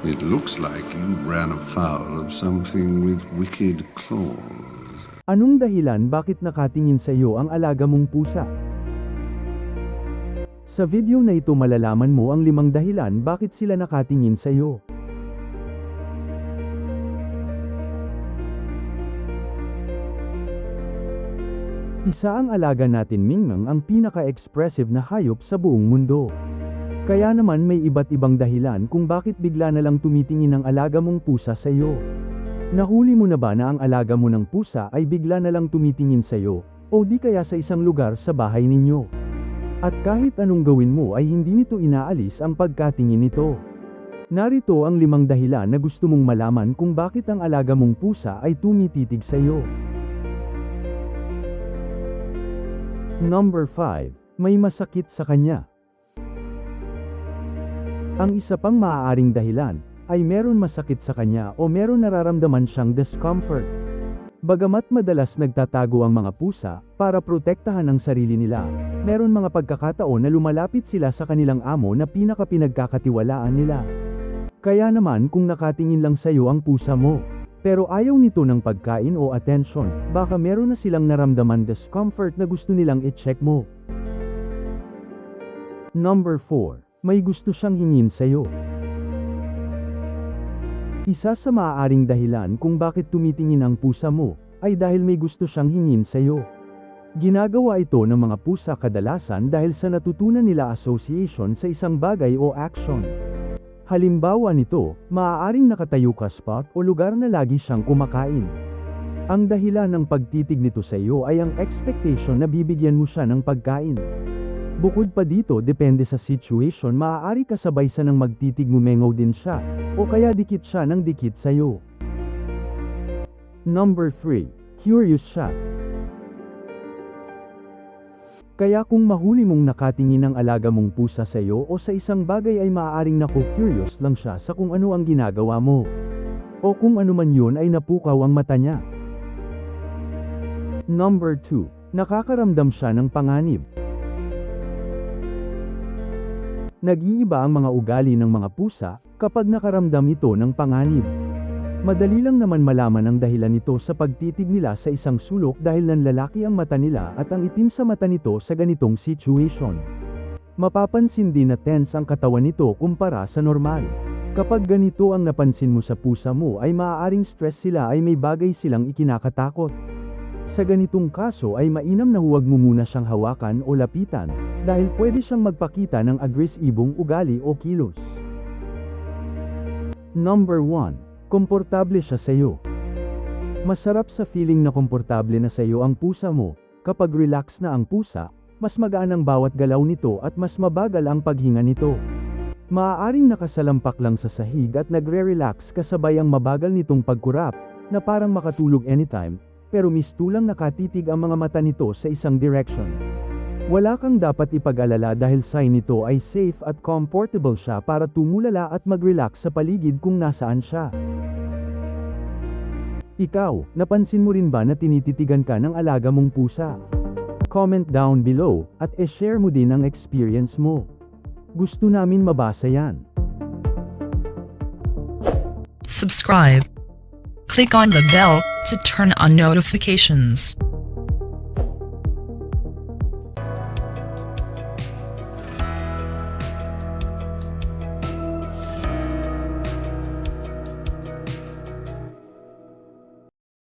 It looks like you ran afoul of something with wicked claws. Anong dahilan bakit nakatingin sa iyo ang alaga mong pusa? Sa video na ito malalaman mo ang limang dahilan bakit sila nakatingin sa iyo. Isa ang alaga natin Mingmang ang pinaka-expressive na hayop sa buong mundo. Kaya naman may iba't ibang dahilan kung bakit bigla na lang tumitingin ang alaga mong pusa sa iyo. Nahuli mo na ba na ang alaga mo ng pusa ay bigla na lang tumitingin sa iyo, o di kaya sa isang lugar sa bahay ninyo? At kahit anong gawin mo ay hindi nito inaalis ang pagkatingin nito. Narito ang limang dahilan na gusto mong malaman kung bakit ang alaga mong pusa ay tumititig sa iyo. Number 5. May masakit sa kanya. Ang isa pang maaaring dahilan ay meron masakit sa kanya o meron nararamdaman siyang discomfort. Bagamat madalas nagtatago ang mga pusa para protektahan ang sarili nila, meron mga pagkakataon na lumalapit sila sa kanilang amo na pinakapinagkakatiwalaan nila. Kaya naman kung nakatingin lang sa iyo ang pusa mo, pero ayaw nito ng pagkain o atensyon, baka meron na silang naramdaman discomfort na gusto nilang i-check mo. Number 4. May gusto siyang hingin sa iyo. Isa sa maaaring dahilan kung bakit tumitingin ang pusa mo, ay dahil may gusto siyang hingin sa iyo. Ginagawa ito ng mga pusa kadalasan dahil sa natutunan nila association sa isang bagay o action. Halimbawa nito, maaaring nakatayo ka spot o lugar na lagi siyang kumakain. Ang dahilan ng pagtitig nito sa iyo ay ang expectation na bibigyan mo siya ng pagkain. Bukod pa dito depende sa situation maaari kasabay sa nang magtitig ngumengaw din siya, o kaya dikit siya ng dikit sa iyo. Number 3. Curious siya. Kaya kung mahuli mong nakatingin ang alaga mong pusa sa iyo o sa isang bagay ay maaaring naku-curious lang siya sa kung ano ang ginagawa mo. O kung ano man yun ay napukaw ang mata niya. Number 2. Nakakaramdam siya ng panganib. Nag-iiba ang mga ugali ng mga pusa kapag nakaramdam ito ng panganib. Madali lang naman malaman ang dahilan nito sa pagtitig nila sa isang sulok dahil nanlalaki ang mata nila at ang itim sa mata nito sa ganitong situation. Mapapansin din na tense ang katawan nito kumpara sa normal. Kapag ganito ang napansin mo sa pusa mo ay maaaring stress sila ay may bagay silang ikinakatakot. Sa ganitong kaso ay mainam na huwag mo muna siyang hawakan o lapitan, dahil pwede siyang magpakita ng agresibong ugali o kilos. Number 1. Komportable siya sa iyo. Masarap sa feeling na komportable na sa iyo ang pusa mo, kapag relax na ang pusa, mas magaan ang bawat galaw nito at mas mabagal ang paghinga nito. Maaaring nakasalampak lang sa sahig at nagre-relax kasabay ang mabagal nitong pagkurap, na parang makatulog anytime, pero mistulang nakatitig ang mga mata nito sa isang direction. Wala kang dapat ipag-alala dahil sign nito ay safe at comfortable siya para tumulala at mag-relax sa paligid kung nasaan siya. Ikaw, napansin mo rin ba na tinititigan ka ng alaga mong pusa? Comment down below at e-share mo din ang experience mo. Gusto namin mabasa yan. Subscribe. Click on the bell to turn on notifications.